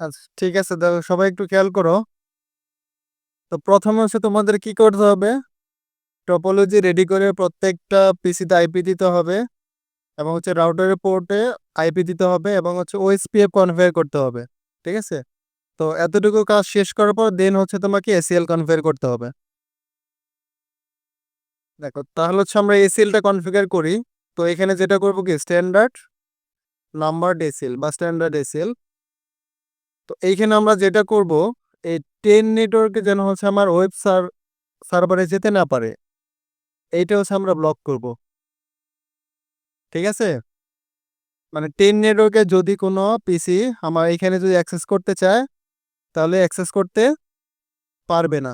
আচ্ছা ঠিক আছে। দেখো সবাই একটু খেয়াল করো। তো প্রথমে হচ্ছে তোমাদের কি করতে হবে? টপোলজি রেডি করে প্রত্যেকটা পিসিতে আইপি দিতে হবে এবং হচ্ছে রাউটারের পোর্টে আইপি দিতে হবে এবং হচ্ছে ওএসপিএফ কনফিগার করতে হবে, ঠিক আছে? তো এতটুকু কাজ শেষ করার পর দেন হচ্ছে তোমাকে এসিএল কনফিগার করতে হবে। দেখো, তাহলে হচ্ছে আমরা এসিএলটা কনফিগার করি। তো এখানে যেটা করব কি? স্ট্যান্ডার্ড নাম্বার এসিএল বা স্ট্যান্ডার্ড এসিএল তো এইখানে আমরা যেটা করব, এই টেন নেটওয়ার্কে যেন হচ্ছে আমার ওয়েব সার সার্ভারে যেতে না পারে, এইটা হচ্ছে আমরা ব্লক করব। ঠিক আছে? মানে টেন নেটওয়ার্কে যদি কোনো পিসি আমার এখানে যদি অ্যাক্সেস করতে চায়, তাহলে অ্যাক্সেস করতে পারবে না।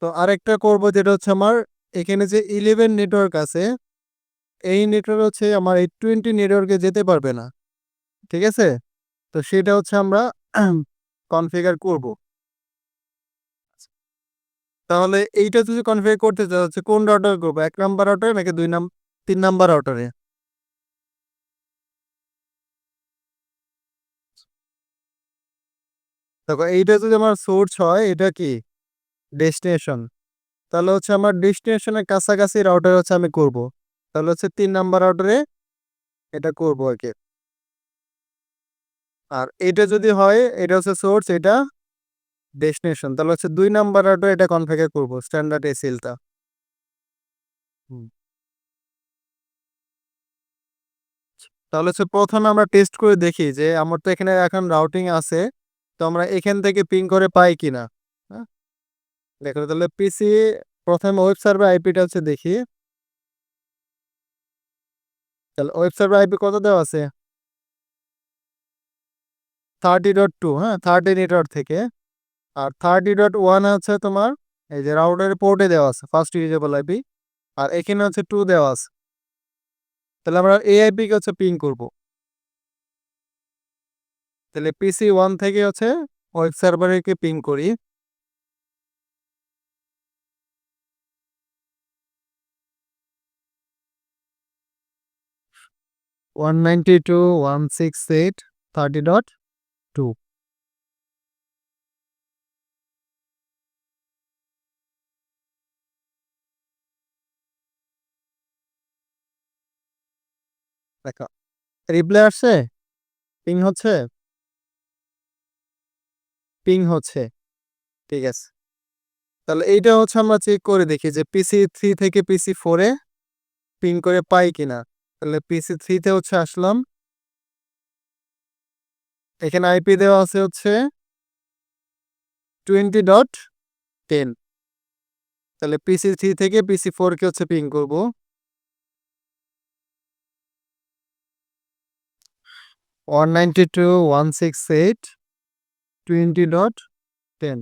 তো আরেকটা করব যেটা হচ্ছে আমার এখানে যে ইলেভেন নেটওয়ার্ক আছে, এই নেটওয়ার্ক হচ্ছে আমার এই টোয়েন্টি নেটওয়ার্কে যেতে পারবে না। ঠিক আছে? তো সেটা হচ্ছে আমরা কনফিগার করব। তাহলে এইটা যদি কনফিগার করতে চাও, হচ্ছে কোন রাউটার করব? এক নাম্বার রাউটারে নাকি দুই নাম, তিন নাম্বার রাউটারে দেখো, এইটা যদি আমার সোর্স হয়, এটা কি? ডেস্টিনেশন তাহলে হচ্ছে আমার ডেস্টিনেশনের কাছাকাছি রাউটার হচ্ছে আমি করব। তাহলে হচ্ছে তিন নাম্বার রাউটারে এটা করব আর কি। আর এটা যদি হয়, এটা হচ্ছে সোর্স এটা ডেস্টিনেশন তাহলে হচ্ছে দুই নাম্বার রাউটার এটা কনফিগার করব স্ট্যান্ডার্ড এসিএলটা তাহলে হচ্ছে প্রথমে আমরা টেস্ট করে দেখি যে, আমার তো এখানে এখন রাউটিং আছে, তো আমরা এখান থেকে পিং করে পাই কিনা হ্যাঁ? দেখো, তাহলে পিসি প্রথমে ওয়েব সার্ভার আইপিটা হচ্ছে দেখি। তাহলে ওয়েব সার্ভার আইপি কত দেওয়া আছে? থার্টি ডট টু হ্যাঁ থার্টি নেটওয়ার্ক থেকে। আর থার্টি ডট ওয়ান আছে তোমার, এই যে রাউটারের পোর্টে দেওয়া আছে ফার্স্ট ইউজেবল আইপি আর এখানে হচ্ছে টু দেওয়া আছে। তাহলে আমরা এই আইপিকে হচ্ছে পিং করব। তাহলে পিসি ওয়ান থেকে হচ্ছে ওয়েব সার্ভারকে পিং করি। One ninety two one six eight thirty dot two দেখো আসছে পিং হচ্ছে পিং হচ্ছে, ঠিক আছে। তাহলে এইটা হচ্ছে আমরা চেক করে দেখি যে পিসি থ্রি থেকে পিসি ফোরে পিং করে পাই কিনা। তাহলে পিসি থ্রিতে হচ্ছে আসলাম এখানে আইপি দেওয়া আছে হচ্ছে টোয়েন্টি ডট টেন তাহলে পিসি থ্রি থেকে পিসি ফোরকে হচ্ছে পিং করব। One ninety two one six eight twenty dot ten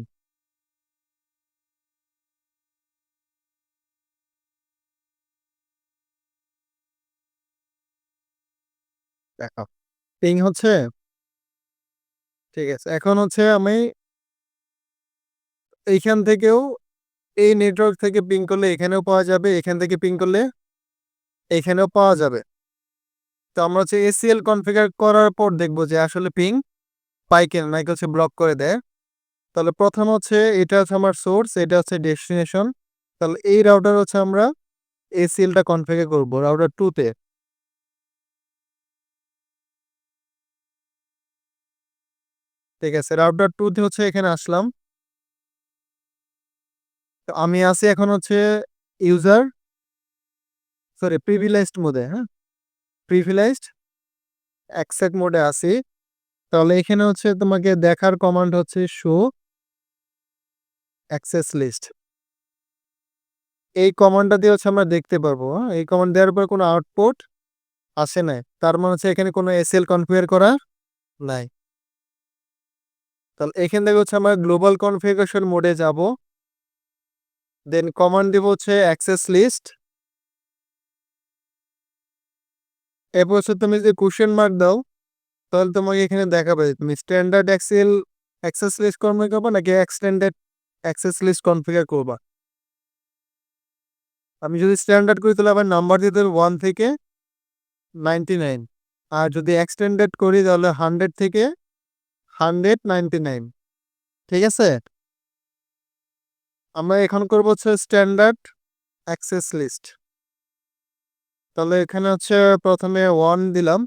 দেখো পিং হচ্ছে ঠিক আছে। এখন হচ্ছে আমি এইখান থেকেও এই নেটওয়ার্ক থেকে পিং করলে এখানেও পাওয়া যাবে, এখান থেকে পিং করলে এখানেও পাওয়া যাবে। তো আমরা হচ্ছে এসিএল কনফিগার করার পর দেখব যে আসলে পিং পাই কেন, নাকি হচ্ছে ব্লক করে দেয়। তাহলে প্রথম হচ্ছে এটা হচ্ছে আমার সোর্স এটা হচ্ছে ডেস্টিনেশন তাহলে এই রাউটার হচ্ছে আমরা এসিএলটা কনফিগার করব রাউটার টুতে ঠিক আছে রাউটার টুতে হচ্ছে এখানে আসলাম। তো আমি আছি এখন হচ্ছে ইউজার সরি প্রিভিলাইজড মোডে হ্যাঁ? প্রিভিলাইজড অ্যাকসেপ্ট মোডে আছি। তাহলে এখানে হচ্ছে তোমাকে দেখার কমান্ড হচ্ছে শো অ্যাক্সেস লিস্ট এই কমান্ডটা দিয়ে হচ্ছে আমরা দেখতে পারব হ্যাঁ? এই কমান্ড দেওয়ার পর কোনো আউটপুট আসে নাই। তার মানে হচ্ছে এখানে কোনো এসএল কনফিগার করা নাই। তাহলে এখান থেকে হচ্ছে আমরা গ্লোবাল কনফিগারেশন মোডে যাব। দেন কমান্ড দিব হচ্ছে অ্যাক্সেস লিস্ট এরপর হচ্ছে তুমি যদি কোশ্চেন মার্ক দাও, তাহলে তোমাকে এখানে দেখাবে তুমি standard excel access list configure করবা নাকি এক্সটেন্ডেড অ্যাক্সেস লিস্ট কনফিগার করবা। আমি যদি স্ট্যান্ডার্ড করি তাহলে আবার নাম্বার দিতে হবে ওয়ান থেকে নাইনটি নাইন আর যদি এক্সটেন্ডেড করি তাহলে হান্ড্রেড থেকে হান্ড্রেড নাইনটি নাইন। ঠিক আছে? আমরা এখন করব হচ্ছে স্ট্যান্ডার্ড অ্যাক্সেস লিস্ট। তাহলে এখানে হচ্ছে প্রথমে ওয়ান দিলাম।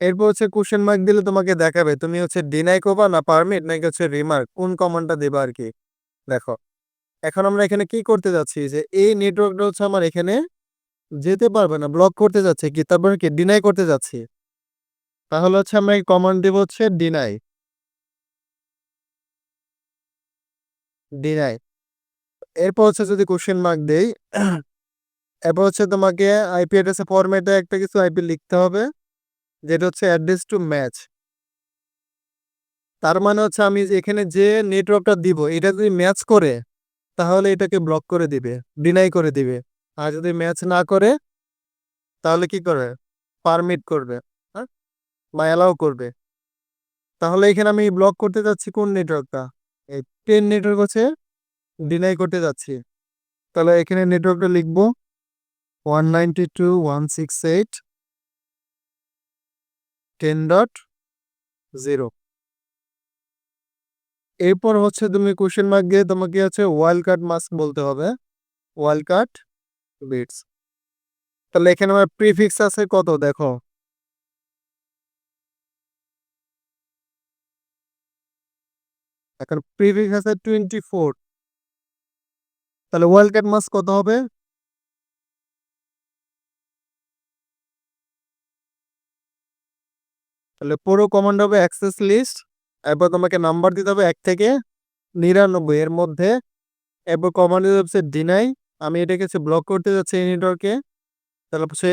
এরপর হচ্ছে কোশ্চেন মার্ক দিলে তোমাকে দেখাবে, তুমি হচ্ছে ডিনাই করবা না পারমিট নাকি হচ্ছে রিমার্ক কোন কমান্ডটা দেবা আর কি? দেখো, এখন আমরা এখানে কি করতে যাচ্ছি? যে এই নেটওয়ার্কটা হচ্ছে আমার এখানে যেতে পারবে না ব্লক করতে যাচ্ছে কি? তারপরে কি? ডিনাই করতে যাচ্ছি। তাহলে হচ্ছে আমরা কমান্ড দেব হচ্ছে ডিনাই ডিনাই এরপর হচ্ছে যদি কোশ্চেন মার্ক দেই, এরপর হচ্ছে তোমাকে আইপি অ্যাড্রেসে ফরম্যাটে একটা কিছু আইপি লিখতে হবে, যেটা হচ্ছে অ্যাড্রেস টু ম্যাচ তার মানে হচ্ছে আমি এখানে যে নেটওয়ার্কটা দিব, এটা যদি ম্যাচ করে, তাহলে এটাকে ব্লক করে দিবে ডিনাই করে দিবে। আর যদি ম্যাচ না করে, তাহলে কি করবে? পারমিট করবে হ্যাঁ? বা অ্যালাউ করবে। তাহলে এখানে আমি ব্লক করতে যাচ্ছি কোন নেটওয়ার্কটা এই টেন নেটওয়ার্ক হচ্ছে ডিনাই করতে যাচ্ছি। তাহলে এখানে নেটওয়ার্কটা লিখব one ninety two one six eight ten dot zero এরপর হচ্ছে তুমি কোশ্চেন মার্ক দিয়ে তোমাকে হচ্ছে ওয়াইল্ড কার্ড মাস্ক বলতে হবে। ওয়াইল্ড কার্ড বিটস তাহলে এখানে আমার প্রিফিক্স আছে কত? দেখো। এখন প্রিফিক্স আছে টোয়েন্টি ফোর তাহলে ওয়ার্ল্ড কার্ড মাস কত হবে? তাহলে পুরো কমান্ড হবে অ্যাক্সেস লিস্ট এরপর তোমাকে নাম্বার দিতে হবে এক থেকে নিরানব্বই এর মধ্যে। এরপর কমান্ড হচ্ছে ডিনাই আমি এটাকে হচ্ছে ব্লক করতে যাচ্ছি এই নেটওয়ার্কে তাহলে হচ্ছে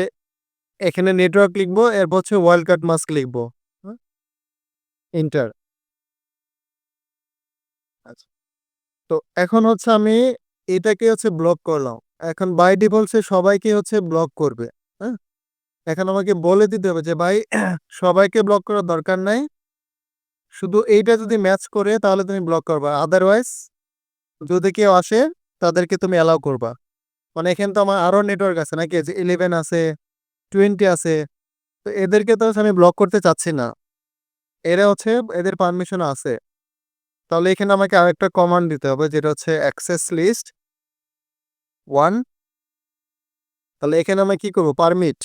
এখানে নেটওয়ার্ক লিখব, এরপর হচ্ছে ওয়াইল্ড কার্ড মাস্ক লিখব ইন্টার আচ্ছা। তো এখন হচ্ছে আমি এটাকে হচ্ছে ব্লক করলাম। এখন বাই ডিফল্টসে সবাইকে হচ্ছে ব্লক করবে। হ্যাঁ? এখন আমাকে বলে দিতে হবে যে, ভাই, সবাইকে ব্লক করার দরকার নাই। শুধু এইটা যদি ম্যাচ করে তাহলে তুমি ব্লক করবা। আদারওয়াইজ যদি কেউ আসে তাদেরকে তুমি অ্যালাউ করবা। মানে এখানে তো আমার আরও নেটওয়ার্ক আছে, নাকি? যে ইলেভেন আছে টোয়েন্টি আছে, তো এদেরকে তো আমি ব্লক করতে চাচ্ছি না। এরা হচ্ছে, এদের পারমিশন আছে। তাহলে এখানে আমাকে আরেকটা কমান্ড দিতে হবে, যেটা হচ্ছে অ্যাক্সেস লিস্ট ওয়ান তাহলে এখানে আমি কি করব? পারমিট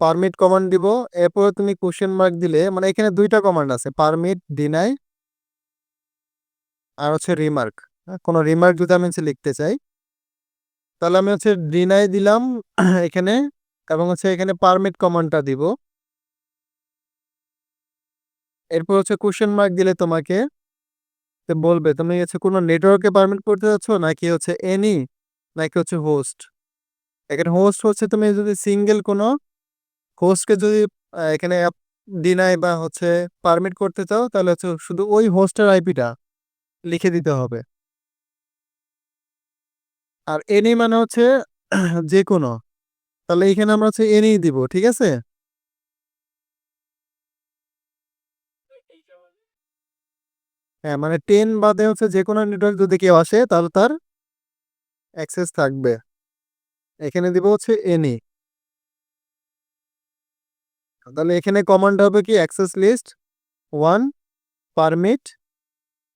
পারমিট কমান্ড দিব, এরপরে তুমি কোশ্চেন মার্ক দিলে মানে এখানে দুইটা কমান্ড আছে পারমিট ডিনাই আর হচ্ছে রিমার্ক কোনো রিমার্ক যদি আমি হচ্ছে লিখতে চাই, তাহলে আমি হচ্ছে ডিনাই দিলাম এখানে এবং হচ্ছে এখানে পারমিট কমান্ডটা দিব। এরপর হচ্ছে কোশ্চেন মার্ক দিলে তোমাকে বলবে, তুমি হচ্ছে কোনো নেটওয়ার্কে পারমিট করতে যাচ্ছ নাকি হচ্ছে এনি নাকি হচ্ছে হোস্ট এখানে হোস্ট হচ্ছে তুমি যদি সিঙ্গেল কোনো হোস্টকে যদি এখানে ডিনাই বা হচ্ছে পারমিট করতে চাও, তাহলে হচ্ছে শুধু ওই হোস্টের আইপিটা লিখে দিতে হবে। আর এনি মানে হচ্ছে যে কোনো তাহলে এখানে আমরা হচ্ছে এনি দিব, ঠিক আছে? হ্যাঁ মানে টেন বাদে হচ্ছে যে কোনো নেটওয়ার্ক যদি কেউ আসে, তাহলে তার অ্যাক্সেস থাকবে। এখানে দিব হচ্ছে এনি তাহলে এখানে কমান্ড হবে কি? Access list one permit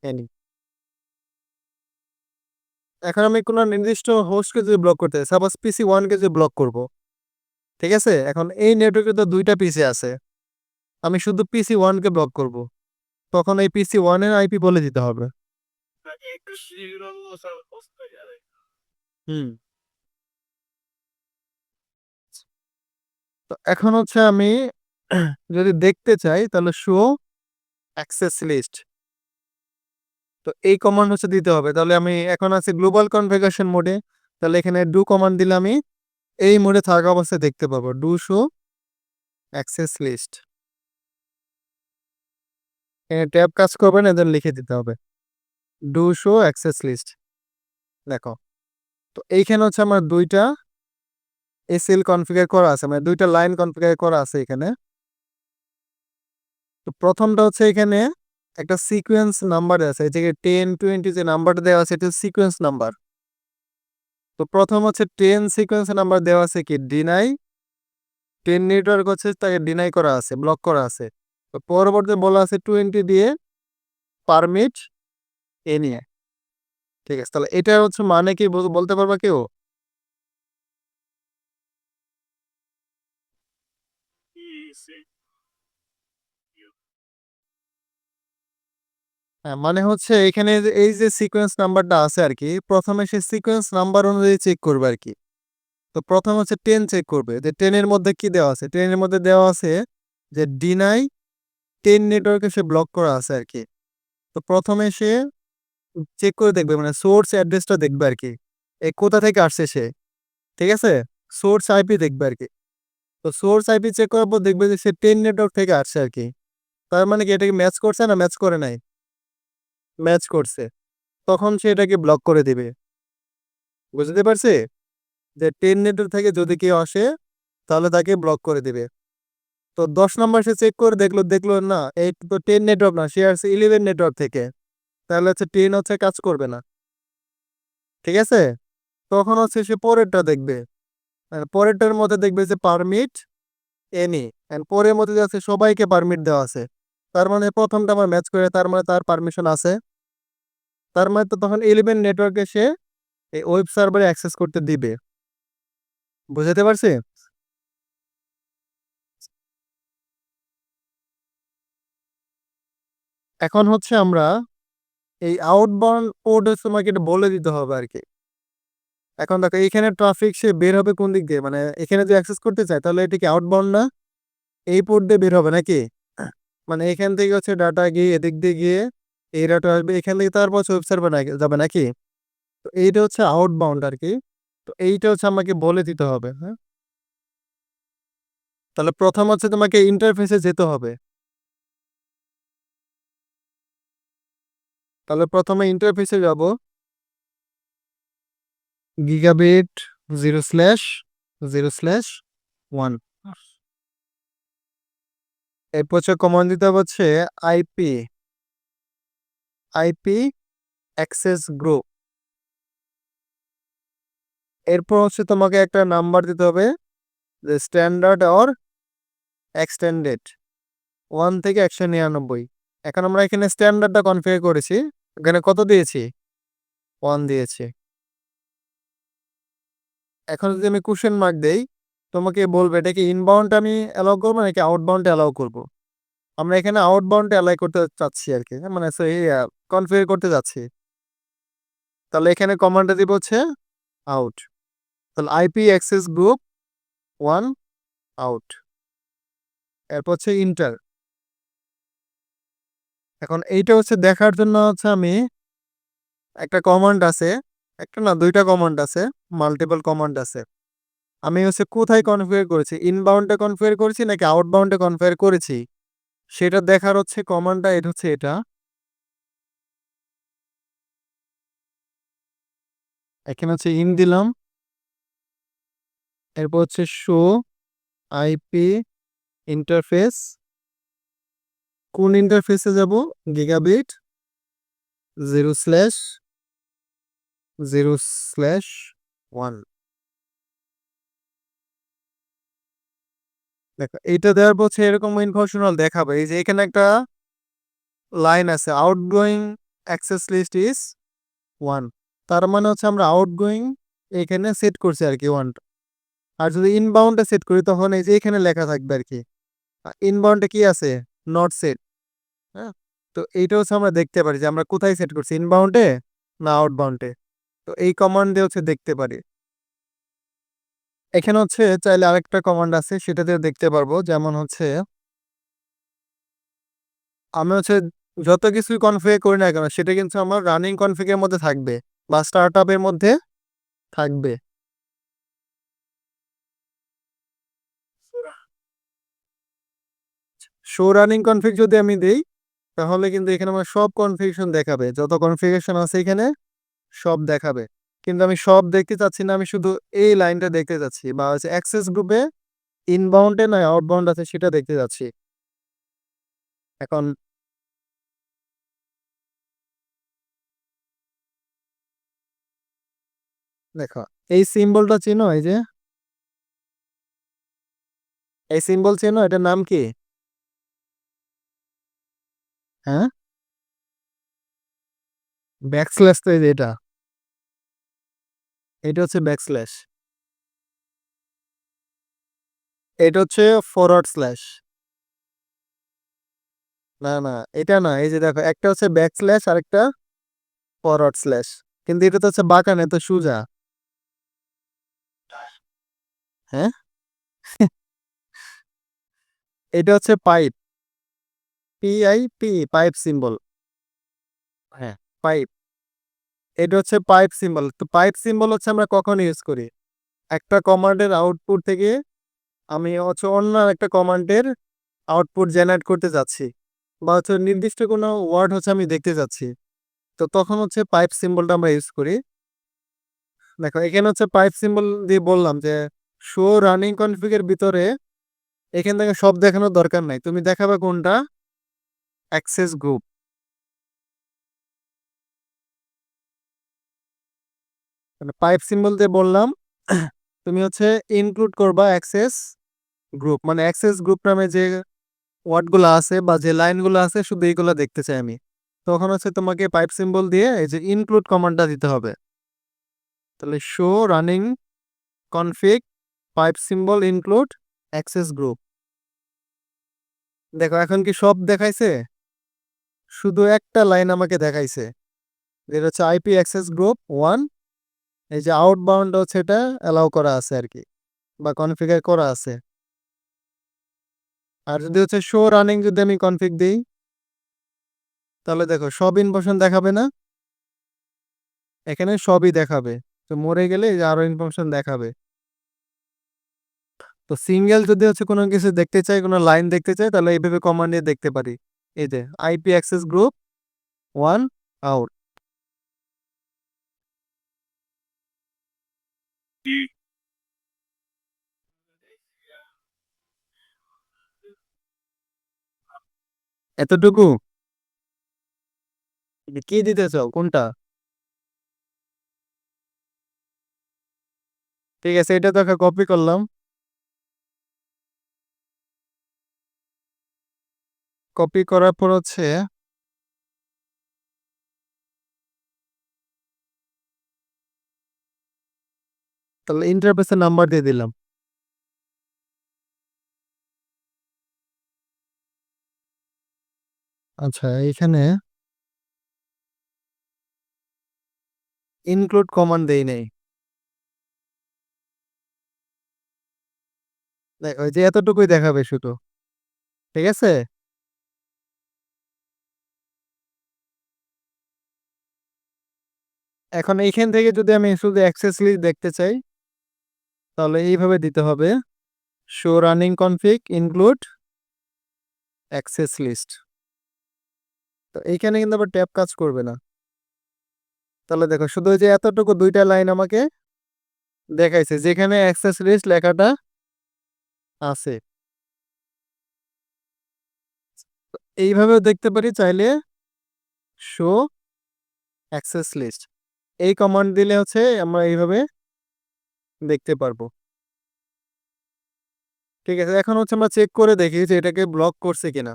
any এখন আমি কোনো নির্দিষ্ট হোস্টকে যদি ব্লক করতে সাপোজ পিসি ওয়ানকে যদি ব্লক করব, ঠিক আছে? এখন এই নেটওয়ার্কে তো দুইটা পিসি আছে। আমি শুধু পিসি ওয়ানকে ব্লক করব। তখন এই পিসি ওয়ানের আইপি বলে দিতে হবে। হুম। তো এখন হচ্ছে আমি যদি দেখতে চাই, তাহলে শো অ্যাক্সেস লিস্ট তো এই কমান্ড হচ্ছে দিতে হবে। তাহলে আমি এখন আছি গ্লোবাল কনফিগারেশন মোডে তাহলে এখানে ডু কমান্ড দিলে আমি এই মোডে থাকা অবস্থায় দেখতে পাবো। ডু শো অ্যাক্সেস লিস্ট এখানে ট্যাব কাজ করবে না এদের লিখে দিতে হবে। ডু শো অ্যাক্সেস লিস্ট দেখো, তো এইখানে হচ্ছে আমার দুইটা এসএল কনফিগার করা আছে মানে দুইটা লাইন কনফিগার করা আছে এখানে। তো প্রথমটা হচ্ছে এখানে একটা সিকোয়েন্স নাম্বার আছে যে টেন টোয়েন্টি যে নাম্বারটা দেওয়া আছে, এটা সিকোয়েন্স নাম্বার তো প্রথম হচ্ছে টেন সিকোয়েন্স নাম্বার দেওয়া আছে কি? ডিনাই টেন নেটওয়ার্ক হচ্ছে তাকে ডিনাই করা আছে ব্লক করা আছে। তো পরবর্তী বলা আছে টোয়েন্টি দিয়ে পারমিট এ নিয়ে। ঠিক আছে, তাহলে এটা হচ্ছে মানে কি বলতে পারবা কেউ? হ্যাঁ মানে হচ্ছে এখানে যে- এই যে সিকোয়েন্স নাম্বারটা আছে আর কি প্রথমে সে সিকোয়েন্স নাম্বার অনুযায়ী চেক করবে আর কি তো প্রথম হচ্ছে টেন চেক করবে। যে টেনের মধ্যে কি দেওয়া আছে? টেনের মধ্যে দেওয়া আছে যে ডিনাই টেন নেটওয়ার্কে সে ব্লক করা আছে আর কি তো প্রথমে সে চেক করে দেখবে মানে সোর্স অ্যাড্রেসটা দেখবে আর কি এই কোথা থেকে আসছে সে? ঠিক আছে? সোর্স আইপি দেখবে আর কি তো সোর্স আইপি চেক করার পর দেখবে যে সে টেন নেটওয়ার্ক থেকে আসছে আর কি তার মানে কি এটাকে ম্যাচ করছে না ম্যাচ করে নাই? ম্যাচ করছে, তখন সে এটাকে ব্লক করে দিবে। বুঝতে পারছি? যে টেন নেটওয়ার্ক থেকে যদি কেউ আসে, তাহলে তাকে ব্লক করে দিবে। তো দশ নম্বর সে চেক করে দেখল দেখল না, এই তো টেন নেটওয়ার্ক না, সে আসছে ইলেভেন নেটওয়ার্ক থেকে। তাহলে হচ্ছে টেন হচ্ছে কাজ করবে না। ঠিক আছে? তখন হচ্ছে সে পরেরটা দেখবে। আর পরেরটার মধ্যে দেখবে যে পারমিট এনি এন্ড পরের মধ্যে আছে সবাইকে পারমিট দেওয়া আছে। তার মানে প্রথমটা আমার ম্যাচ করে, তার মানে তার পারমিশন আছে। তার মানে তো তখন ইলেভেন নেটওয়ার্কে সে এই ওয়েব সার্ভারে অ্যাক্সেস করতে দিবে। বুঝাতে পারছি? এখন হচ্ছে আমরা এই আউটবাউন্ড পোর্ট হচ্ছে তোমাকে এটা বলে দিতে হবে আর কি? এখন দেখো এখানে ট্রাফিক সে বের হবে কোন দিক দিয়ে? মানে এখানে যদি অ্যাক্সেস করতে চায়, তাহলে এটা কি আউটবাউন্ড না? এই পোর্ট দিয়ে বের হবে নাকি? মানে এখান থেকে হচ্ছে ডাটা গিয়ে এদিক দিয়ে গিয়ে এই ডাটা আসবে, এখান থেকে তারপর ওয়েব সার্ভার যাবে নাকি? তো এইটা হচ্ছে আউটবাউন্ড আর কি তো এইটা হচ্ছে আমাকে বলে দিতে হবে হ্যাঁ? তাহলে প্রথম হচ্ছে তোমাকে ইন্টারফেসে যেতে হবে। তাহলে প্রথমে ইন্টারফেসে যাব। Gigabit zero slash zero slash one এরপর হচ্ছে কমান্ড দিতে হচ্ছে আইপি আইপি অ্যাক্সেস গ্রুপ এরপর হচ্ছে তোমাকে একটা নাম্বার দিতে হবে যে স্ট্যান্ডার্ড অর এক্সটেন্ডেড ওয়ান থেকে একশো নিরানব্বই। এখন আমরা এখানে স্ট্যান্ডার্ডটা কনফিগার করেছি। এখানে কত দিয়েছি? ওয়ান দিয়েছি। এখন যদি আমি কোশ্চেন মার্ক দেই তোমাকে বলবে, এটা কি ইনবাউন্ড আমি অ্যালাউ করব নাকি আউটবাউন্ড অ্যালাউ করব? আমরা এখানে আউটবাউন্ড অ্যালাই করতে চাচ্ছি আর কি মানে কনফিগার করতে যাচ্ছি। তাহলে এখানে কমান্ডটা দিব হচ্ছে আউট তাহলে IP access group one out এরপর হচ্ছে ইন্টার এখন এইটা হচ্ছে দেখার জন্য হচ্ছে আমি একটা কমান্ড আছে, একটা না দুইটা কমান্ড আছে মাল্টিপল কমান্ড আছে। আমি হচ্ছে কোথায় কনফিগার করেছি? ইনবাউন্ডে কনফিগার করেছি নাকি আউটবাউন্ডে কনফিগার করেছি? সেটা দেখার হচ্ছে কমান্ডটা এটা হচ্ছে এটা। এখানে হচ্ছে ইন দিলাম। এরপর হচ্ছে শো আইপি ইন্টারফেস কোন ইন্টারফেসে যাব? Gigabit zero slash zero slash one দেখো, এইটা দেওয়ার পর হচ্ছে এরকম ইনফরমেশনাল দেখাবে। এই যে এখানে একটা লাইন আছে outgoing access list is one তার মানে হচ্ছে আমরা আউটগোয়িং এখানে সেট করছি আর কি ওয়ানটা আর যদি ইনবাউন্ডে সেট করি, তখন এই যে এখানে লেখা থাকবে আর কি। ইনবাউন্ডে কি আছে? নট সেট হ্যাঁ? তো এইটা হচ্ছে আমরা দেখতে পারি যে আমরা কোথায় সেট করছি ইনবাউন্ডে না আউটবাউন্ডে তো এই কমান্ড হচ্ছে দেখতে পারি। এখানে হচ্ছে চাইলে আরেকটা কমান্ড আছে, সেটা দিয়ে দেখতে পারব। যেমন হচ্ছে আমি হচ্ছে যত কিছুই কনফিগার করি না কেন, সেটা কিন্তু আমার রানিং কনফিগের মধ্যে থাকবে বা স্টার্ট আপের মধ্যে থাকবে। শো রানিং কনফিগ যদি আমি দিই, তাহলে কিন্তু এখানে আমার সব কনফিগেশন দেখাবে। যত কনফিগেশন আছে এখানে, সব দেখাবে। কিন্তু আমি সব দেখতে চাচ্ছি না, আমি শুধু এই লাইনটা দেখতে চাচ্ছি বা হচ্ছে অ্যাক্সেস গ্রুপে ইনবাউন্ডে নয়, আউটবাউন্ড আছে সেটা দেখতে যাচ্ছি এখন দেখো, এই সিম্বলটা চিনো, এই যে? এই সিম্বল চেনো, এটার নাম কি? হ্যাঁ? ব্যাকস্ল্যাশ তো এই যে এটা। এটা হচ্ছে ব্যাকস্ল্যাশ। এটা হচ্ছে ফরওয়ার্ড স্ল্যাশ। না না, এটা না, এই যে দেখো, একটা হচ্ছে ব্যাক স্ল্যাশ আর একটা ফরওয়ার্ড স্ল্যাশ। কিন্তু এটা তো হচ্ছে বাঁকা না তো সোজা। হ্যাঁ? এটা হচ্ছে pipe. P I P pipe symbol. হ্যাঁ পাইপ। এটা হচ্ছে পাইপ সিম্বল তো পাইপ সিম্বল হচ্ছে আমরা কখন ইউজ করি? একটা কমান্ডের আউটপুট থেকে আমি হচ্ছে অন্য একটা কমান্ডের আউটপুট জেনারেট করতে যাচ্ছি বা হচ্ছে নির্দিষ্ট কোনো ওয়ার্ড হচ্ছে আমি দেখতে যাচ্ছি। তো তখন হচ্ছে পাইপ সিম্বলটা আমরা ইউজ করি। দেখো, এখানে হচ্ছে পাইপ সিম্বল দিয়ে বললাম যে শো রানিং কনফিগের ভিতরে এখান থেকে সব দেখানোর দরকার নাই। তুমি দেখাবে কোনটা? অ্যাক্সেস গ্রুপ মানে পাইপ সিম্বল দিয়ে বললাম, তুমি হচ্ছে ইনক্লুড করবা অ্যাক্সেস গ্রুপ মানে অ্যাক্সেস গ্রুপ নামে যে ওয়ার্ডগুলো আছে বা যে লাইনগুলো আছে শুধু এইগুলো দেখতে চাই আমি। তখন হচ্ছে তোমাকে পাইপ সিম্বল দিয়ে এই যে ইনক্লুড কমান্ডটা দিতে হবে। তাহলে show running config pipe symbol include access group দেখো এখন কি সব দেখাইছে? শুধু একটা লাইন আমাকে দেখাইছে। যেটা হচ্ছে আইপি অ্যাক্সেস গ্রুপ ওয়ান এই যে আউটবাউন্ড হচ্ছে এটা অ্যালাউ করা আছে আর কি বা কনফিগার করা আছে। আর যদি হচ্ছে শো রানিং যদি আমি কনফিগ দিই, তাহলে দেখো সব ইনফরমেশন দেখাবে না। এখানে সবই দেখাবে। তো মরে গেলে আরও ইনফরমেশন দেখাবে। তো সিঙ্গেল যদি হচ্ছে কোনো কিছু দেখতে চাই, কোনো লাইন দেখতে চাই, তাহলে এইভাবে কমান্ড দিয়ে দেখতে পারি। এই যে IP access group one out এতটুকু? কি দিতে চাও কোনটা? ঠিক আছে, এটা তো কপি করলাম। কপি করার পর হচ্ছে তাহলে ইন্টারফেসের নাম্বার দিয়ে দিলাম। আচ্ছা এখানে ইনক্লুড কমান্ড দেই নেই। ওই যে এতটুকুই দেখাবে শুধু, ঠিক আছে? এখন এইখান থেকে যদি আমি শুধু অ্যাক্সেস লিস্ট দেখতে চাই তাহলে এইভাবে দিতে হবে। Show running config include access list তো এইখানে কিন্তু আবার ট্যাব কাজ করবে না। তাহলে দেখো, শুধু যে এতটুকু দুইটা লাইন আমাকে দেখাইছে, যেখানে অ্যাক্সেস লিস্ট লেখাটা আছে। এইভাবেও দেখতে পারি, চাইলে শো অ্যাক্সেস লিস্ট এই কমান্ড দিলে হচ্ছে আমরা এইভাবে দেখতে পারব। ঠিক আছে, এখন হচ্ছে আমরা চেক করে দেখি যে এটাকে ব্লক করছে কিনা।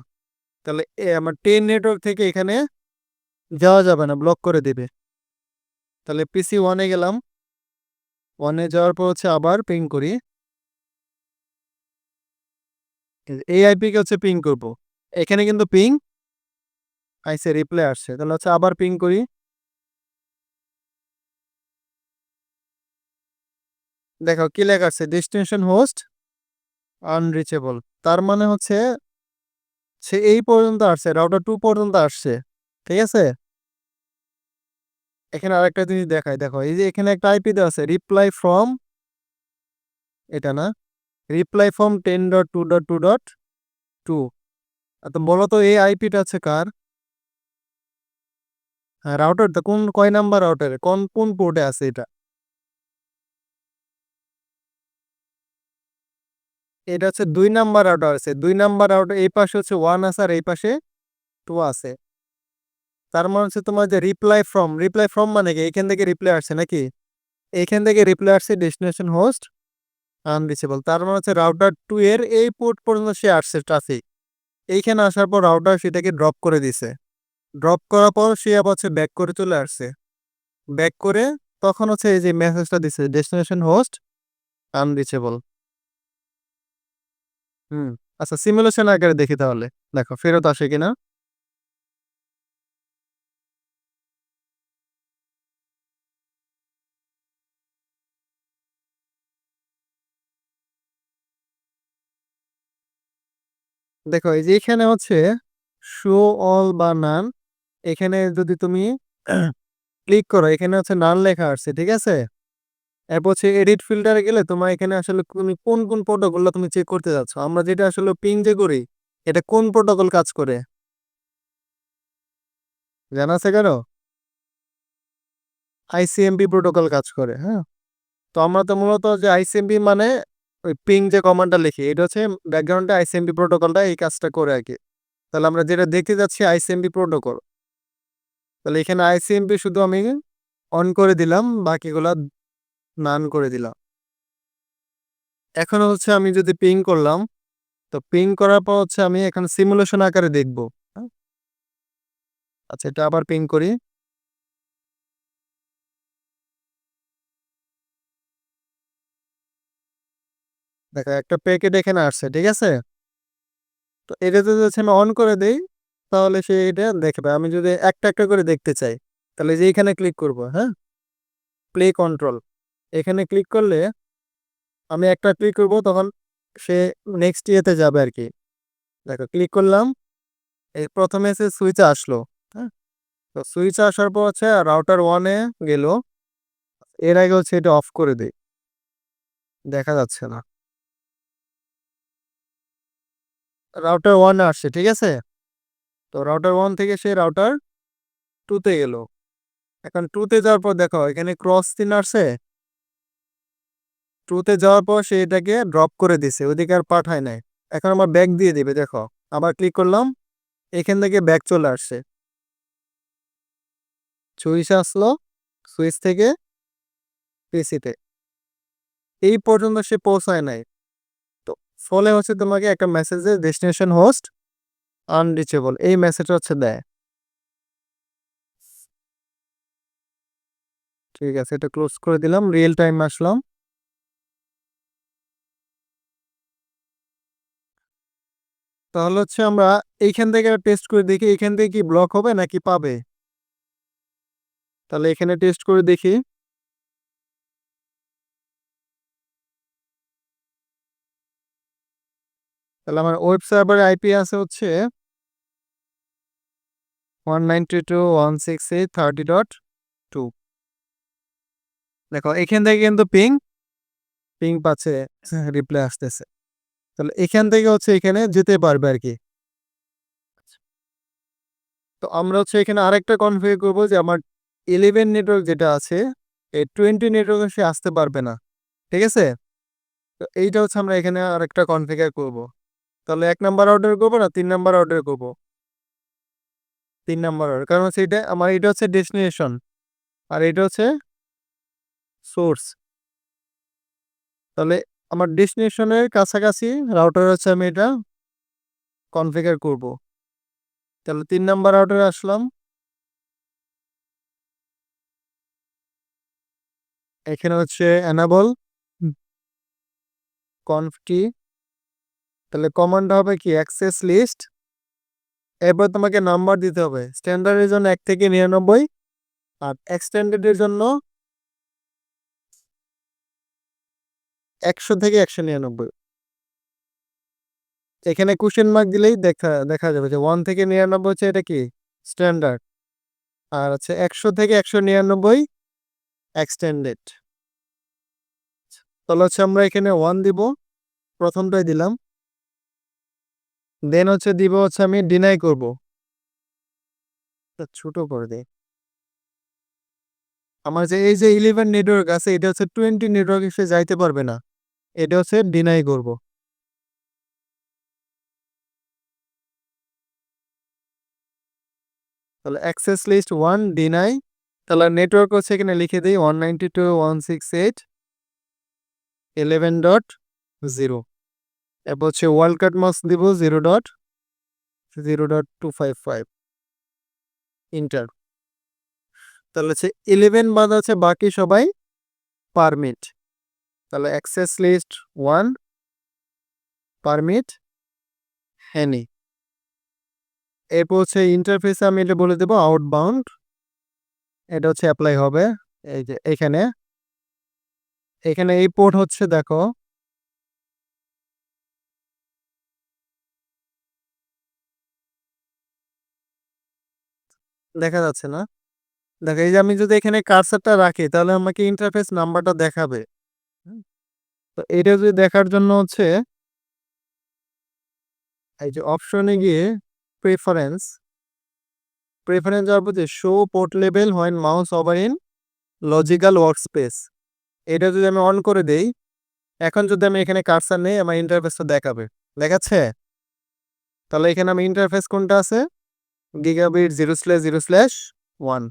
তাহলে আমার টেন নেটওয়ার্ক থেকে এখানে যাওয়া যাবে না ব্লক করে দেবে। তাহলে পিসি ওয়ানে গেলাম। ওয়ানে যাওয়ার পর হচ্ছে আবার পিং করি। এই আইপিকে হচ্ছে পিং করব। এখানে কিন্তু পিং আইসে রিপ্লাই আসছে। তাহলে হচ্ছে আবার পিং করি। দেখো কি লেখা আছে? ডেস্টিনেশন হোস্ট আনরিচেবল তার মানে হচ্ছে সে এই পর্যন্ত আসছে রাউটার টু পর্যন্ত আসছে, ঠিক আছে? এখানে আরেকটা জিনিস দেখায় দেখো, এই যে এখানে একটা আইপি দেওয়া আছে রিপ্লাই ফ্রম এটা না? Reply from ten dot two dot two dot two তো বলো তো এই আইপিটা আছে কার? হ্যাঁ রাউটার তো কোন, কয় নাম্বার রাউটারে কোন কোন পোর্টে আছে এটা? এটা হচ্ছে দুই নাম্বার রাউটার আছে। দুই নাম্বার রাউটার এই পাশে হচ্ছে ওয়ান আছে আর এই পাশে টু আছে। তার মানে হচ্ছে তোমার যে রিপ্লাই ফ্রম রিপ্লাই ফ্রম মানে কি? এখান থেকে রিপ্লাই আসছে নাকি? এখান থেকে রিপ্লাই আসছে ডেস্টিনেশন হোস্ট আনরিচেবল তার মানে হচ্ছে রাউটার টু এর এই পোর্ট পর্যন্ত সে আসছে ট্রাফিক এইখানে আসার পর রাউটার সেটাকে ড্রপ করে দিছে। ড্রপ করার পর সে আবার হচ্ছে ব্যাক করে চলে আসছে। ব্যাক করে তখন হচ্ছে এই যে মেসেজটা দিছে ডেস্টিনেশন হোস্ট আনরিচেবল হুম আচ্ছা সিমুলেশন আকারে দেখি তাহলে। দেখো, ফেরত আসে কিনা? দেখো, এই যে এখানে হচ্ছে শো অল বা নান এখানে যদি তুমি ক্লিক করো, এখানে হচ্ছে নান লেখা আসছে, ঠিক আছে? এরপর হচ্ছে এডিট ফিল্টারে গেলে তোমার এখানে আসলে তুমি কোন কোন প্রোটোকলটা তুমি চেক করতে যাচ্ছ? আমরা যেটা আসলে পিং যে করি, এটা কোন প্রোটোকল কাজ করে? জানা আছে কেন আইসিএমপি প্রোটোকল কাজ করে হ্যাঁ? তো আমরা তো মূলত যে আইসিএমপি মানে ওই পিং যে কমান্ডটা লিখি, এটা হচ্ছে ব্যাকগ্রাউন্ডে আইসিএমপি প্রোটোকলটা এই কাজটা করে আর কি। তাহলে আমরা যেটা দেখতে যাচ্ছি আইসিএমপি প্রোটোকল তাহলে এখানে আইসিএমপি শুধু আমি অন করে দিলাম, বাকিগুলা নান করে দিলাম। এখন হচ্ছে আমি যদি পিং করলাম, তো পিং করার পর হচ্ছে আমি এখন সিমুলেশন আকারে দেখব? আচ্ছা এটা আবার পিং করি। দেখো, একটা প্যাকেট এখানে আসছে, ঠিক আছে? তো এটা যদি হচ্ছে আমি অন করে দেই, তাহলে সে এটা দেখবে। আমি যদি একটা একটা করে দেখতে চাই, তাহলে যে এখানে ক্লিক করব হ্যাঁ? প্লে কন্ট্রোল এখানে ক্লিক করলে আমি একটা ক্লিক করব, তখন সে নেক্সট ইয়েতে যাবে আর কি দেখো ক্লিক করলাম এই প্রথমে সে সুইচে আসলো হ্যাঁ? তো সুইচে আসার পর হচ্ছে রাউটার ওয়ানে গেল। এর আগে হচ্ছে এটা অফ করে দিই। দেখা যাচ্ছে না। রাউটার ওয়ানে আসছে, ঠিক আছে? তো রাউটার ওয়ান থেকে সে রাউটার টুতে গেল। এখন টুতে যাওয়ার পর দেখো, এখানে ক্রস চিহ্ন আসছে টুতে যাওয়ার পর সে এটাকে ড্রপ করে দিছে, ওদিকে আর পাঠায় নাই। এখন আমার ব্যাক দিয়ে দিবে, দেখো। আবার ক্লিক করলাম, এখান থেকে ব্যাক চলে আসছে। সুইচ আসলো, সুইচ থেকে পিসিতে। এই পর্যন্ত সে পৌঁছায় নাই। তো ফলে হচ্ছে তোমাকে একটা মেসেজে ডেস্টিনেশন হোস্ট আনরিচেবল এই মেসেজটা হচ্ছে দেয়। ঠিক আছে, এটা ক্লোজ করে দিলাম রিয়েল টাইম আসলাম। তাহলে হচ্ছে আমরা এইখান থেকে টেস্ট করে দেখি এখান থেকে কি ব্লক হবে নাকি পাবে? তাহলে এখানে টেস্ট করে দেখি। তাহলে আমার ওয়েব সার্ভার আইপি আছে হচ্ছে one ninety two one six eight thirty dot two দেখো, এখান থেকে কিন্তু পিং পিং পাচ্ছে রিপ্লাই আসতেছে। তাহলে এখান থেকে হচ্ছে এখানে যেতে পারবে আর কি তো আমরা হচ্ছে এখানে আরেকটা কনফিগার করব যে আমার ইলেভেন নেটওয়ার্ক যেটা আছে এই টোয়েন্টি নেটওয়ার্কে সে আসতে পারবে না ঠিক আছে? তো এইটা হচ্ছে আমরা এখানে আরেকটা কনফিগার করব। তাহলে এক নাম্বার অর্ডার করব না তিন নাম্বার অর্ডার করব? তিন নাম্বার অর্ডার কারণ হচ্ছে এটা আমার এটা হচ্ছে ডেস্টিনেশন আর এটা হচ্ছে সোর্স তাহলে আমার ডেস্টিনেশনের কাছাকাছি রাউটার হচ্ছে আমি এটা কনফিগার করব। তাহলে তিন নাম্বার রাউটারে আসলাম। এখানে হচ্ছে অ্যানাবল কনফটি তাহলে কমান্ড হবে কি? অ্যাক্সেস লিস্ট এরপর তোমাকে নাম্বার দিতে হবে। স্ট্যান্ডার্ডের জন্য এক থেকে নিরানব্বই। আর এক্সটেন্ডেডের জন্য একশো থেকে একশো নিরানব্বই। এখানে কোশ্চেন মার্ক দিলেই দেখা দেখা যাবে যে ওয়ান থেকে নিরানব্বই হচ্ছে এটা কি? স্ট্যান্ডার্ড আর হচ্ছে একশো থেকে একশো নিরানব্বই এক্সটেন্ডেড তাহলে হচ্ছে আমরা এখানে ওয়ান দিব, প্রথমটাই দিলাম। দেন হচ্ছে দিব হচ্ছে আমি ডিনাই করব। ছোট করে দিই। আমার যে, এই যে ইলেভেন নেটওয়ার্ক আছে, এটা হচ্ছে টোয়েন্টি নেটওয়ার্ক এসে যাইতে পারবে না। এটা হচ্ছে ডিনাই করব। তাহলে অ্যাক্সেস লিস্ট ওয়ান ডিনাই তাহলে নেটওয়ার্ক হচ্ছে এখানে লিখে দিই one ninety two one six eight eleven dot zero এরপর হচ্ছে ওয়ার্ল্ড কাট মার্কস দিব zero dot zero dot two five five enter তাহলে হচ্ছে ইলেভেন বাদ আছে, বাকি সবাই পারমিট তাহলে access list one permit any এরপর হচ্ছে ইন্টারফেসে আমি এটা বলে দেবো আউটবাউন্ড এটা হচ্ছে অ্যাপ্লাই হবে, এই যে এখানে। এখানে এই পোর্ট হচ্ছে দেখো, দেখা যাচ্ছে না। দেখো এই যে আমি যদি এখানে কার্সারটা রাখি তাহলে আমাকে ইন্টারফেস নাম্বারটা দেখাবে। তো এটা যদি দেখার জন্য হচ্ছে এই যে অপশনে গিয়ে প্রেফারেন্স প্রেফারেন্স যাওয়ার পর যে show port level when mouse over in logical work space এটা যদি আমি অন করে দেই, এখন যদি আমি এখানে কার্সার নেই, আমার ইন্টারফেসটা দেখাবে। দেখাচ্ছে? তাহলে এখানে আমি ইন্টারফেস কোনটা আছে? Gigabit zero slash zero slash one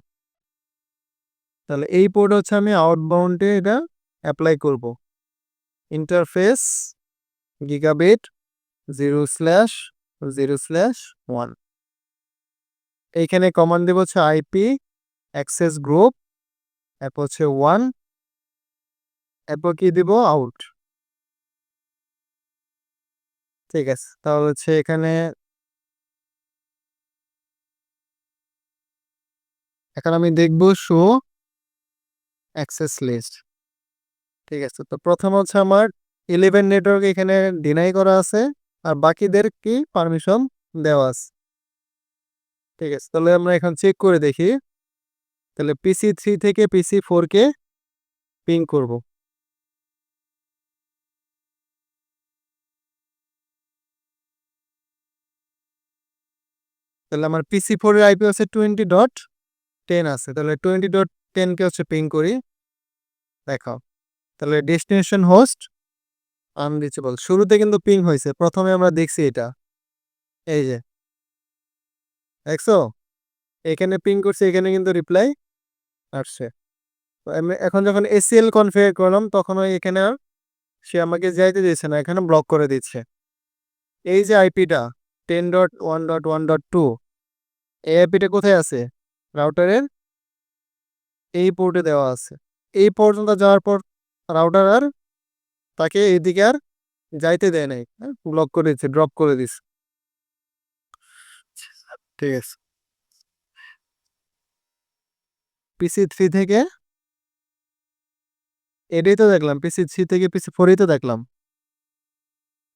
তাহলে এই পোর্ট হচ্ছে আমি আউটবাউন্ডে এটা অ্যাপ্লাই করব। Interface gigabit zero slash zero slash one এইখানে কমান্ড দেব হচ্ছে আইপি অ্যাক্সেস গ্রুপ এরপর হচ্ছে ওয়ান এরপর কি দিব আউট ঠিক আছে, তাহলে হচ্ছে এখানে এখন আমি দেখব শো অ্যাক্সেস লিস্ট ঠিক আছে। তো প্রথম হচ্ছে আমার ইলেভেন নেটওয়ার্ক এখানে ডিনাই করা আছে আর বাকিদের কি পারমিশন দেওয়া আছে। ঠিক আছে, তাহলে আমরা এখন চেক করে দেখি। তাহলে পিসি থ্রি থেকে পিসি ফোরকে পিং করব। তাহলে আমার পিসি ফোরের আইপি হচ্ছে টোয়েন্টি ডট টেন আছে। তাহলে টোয়েন্টি ডট টেনকে হচ্ছে পিং করি। দেখাও তাহলে ডেস্টিনেশন হোস্ট আনরিচেবল শুরুতে কিন্তু পিং হয়েছে, প্রথমে আমরা দেখছি এটা। এই যে। দেখছ? এখানে পিং করছে, এখানে কিন্তু রিপ্লাই আসছে। এখন যখন এসিএল কনফিগার করলাম, তখন এখানে আর সে আমাকে যাইতে দিচ্ছে না, এখানে ব্লক করে দিচ্ছে। এই যে আইপিটা ten dot one dot one dot two এই আইপিটা কোথায় আছে? রাউটারের এই পোর্টে দেওয়া আছে। এই পর্যন্ত যাওয়ার পর রাউটার আর তাকে এদিকে আর যাইতে দেয় নাই ব্লক করে দিচ্ছে ড্রপ করে দিচ্ছে। ঠিক আছে। পিসি থ্রি থেকে এটাই তো দেখলাম পিসি থ্রি থেকে পিসি ফোরই তো দেখলাম।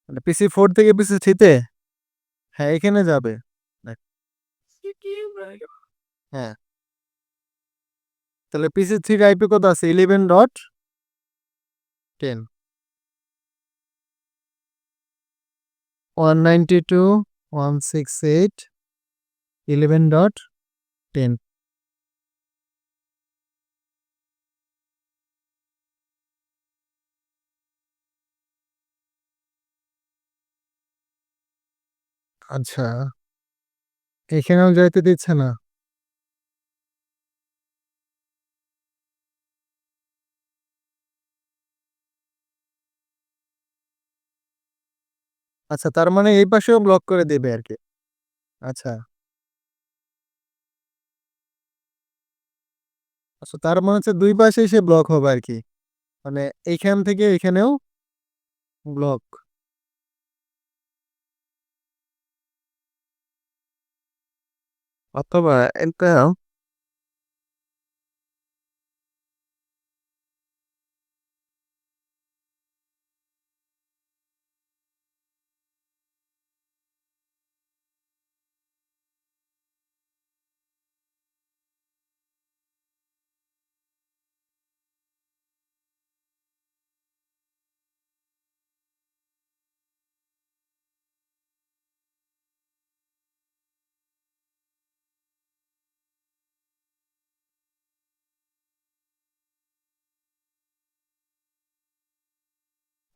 মানে পিসি ফোর থেকে পিসি থ্রিতে হ্যাঁ এখানে যাবে। হ্যাঁ। তাহলে পিসি থ্রির আইপি কত আছে eleven dot ten. One ninety two one six eight eleven dot ten আচ্ছা এখানেও যাইতে দিচ্ছে না। আচ্ছা তার মানে এই পাশেও ব্লক করে দেবে আর কি আচ্ছা। আচ্ছা তার মানে হচ্ছে দুই পাশে সে ব্লক হবে আর কি মানে এইখান থেকে এখানেও ব্লক অথবা এটা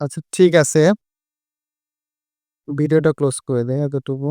আচ্ছা ঠিক আছে। ভিডিওটা ক্লোজ করে দেয় এতটুকু।